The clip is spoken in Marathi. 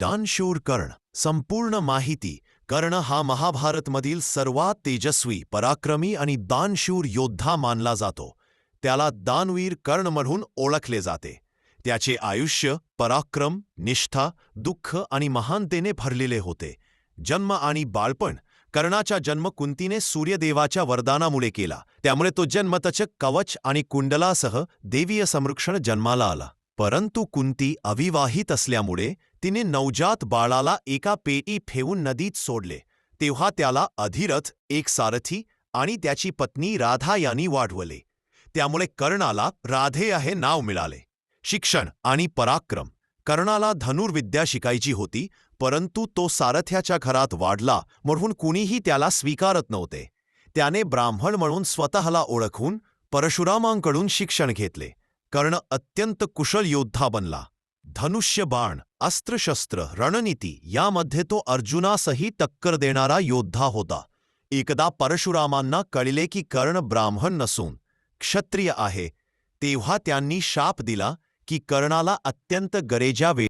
दानशूर कर्ण संपूर्ण माहिती कर्ण हा महाभारतमधील सर्वात तेजस्वी पराक्रमी आणि दानशूर योद्धा मानला जातो. त्याला दानवीर कर्ण म्हणून ओळखले जाते. त्याचे आयुष्य पराक्रम निष्ठा दुःख आणि महानतेने भरलेले होते. जन्म आणि बाळपण कर्णाचा जन्म कुंतीने सूर्यदेवाच्या वरदानामुळे केला. त्यामुळे तो जन्मतच कवच आणि कुंडलासह देवीय संरक्षण जन्माला आला. परंतु कुंती अविवाहित असल्यामुळे तिने नवजात बाळाला एका पेटी फेऊन नदीत सोडले. तेव्हा त्याला अधिरथ एक सारथी आणि त्याची पत्नी राधा यांनी वाढवले. त्यामुळे कर्णाला राधेय हे नाव मिळाले. शिक्षण आणि पराक्रम. कर्णाला धनुर्विद्या शिकायची होती परंतु तो सारथ्याच्या घरात वाढला म्हणून कुणीही त्याला स्वीकारत नव्हते. त्याने ब्राह्मण म्हणून स्वतःला ओळखून परशुरामांकडून शिक्षण घेतले. कर्ण अत्यंत कुशल योद्धा बनला. धनुष्य बाण अस्त्रशस्त्र रणनीती यामध्ये तो अर्जुनासही टक्कर देणारा योद्धा होता. एकदा परशुरामांना कळले की कर्ण ब्राह्मण नसून क्षत्रिय आहे. तेव्हा त्यांनी शाप दिला की कर्णाला अत्यंत गरेजावे